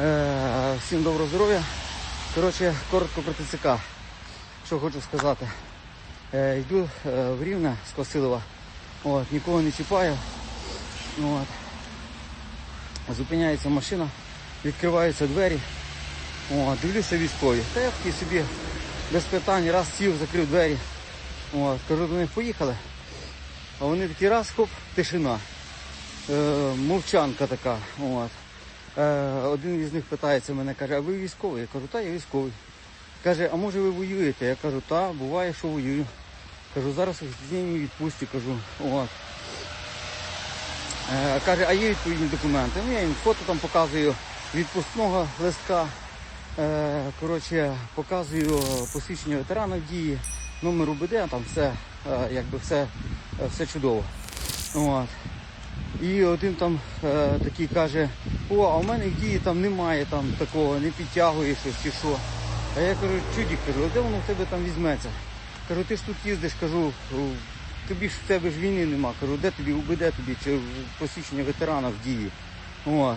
Е, всім доброго здоров'я. Коротше, коротко про ТЦК. Що хочу сказати. Е, йду е, в Рівне з Косилова. От, нікого не чіпаю. От. Зупиняється машина, відкриваються двері. От, дивлюся військові. Та я такий собі без питань, раз сів, закрив двері. От, кажу до них, поїхали. А вони такі раз, хоп, тишина. Е, мовчанка така. От. Е, один із них питається мене, каже, а ви військовий? Я кажу, та я військовий. Каже, а може ви воюєте? Я кажу, та, буває, що воюю. Кажу, зараз офіційній відпустці, кажу. От. Е, каже, а є відповідні документи. Ну, я їм фото там показую відпускного листка. Е, коротше, показую посвідчення ветерана дії, номер УБД, там все, е, якби все, е, все чудово. От. І один там е, такий каже, о, а в мене в дії там немає там такого, не підтягує щось чи що. А я кажу, чудік, кажу, а де воно в тебе там візьметься? Кажу, ти ж тут їздиш, кажу, тобі ж в тебе ж війни нема. Кажу, де тобі УБД тобі чи посвідчення ветерана в дії. От,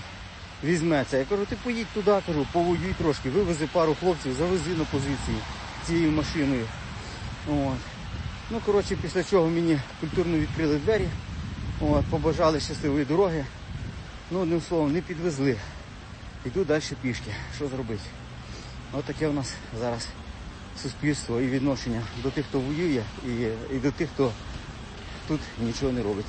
візьметься. Я кажу, ти поїдь туди, кажу, повоюй трошки, вивези пару хлопців, завези на позиції цією машиною. От. Ну, коротше, після чого мені культурно відкрили двері. От, побажали щасливої дороги. Ну, одним словом, не підвезли. Йду далі пішки. Що зробити? Ось таке у нас зараз суспільство і відношення до тих, хто воює, і, і до тих, хто тут нічого не робить.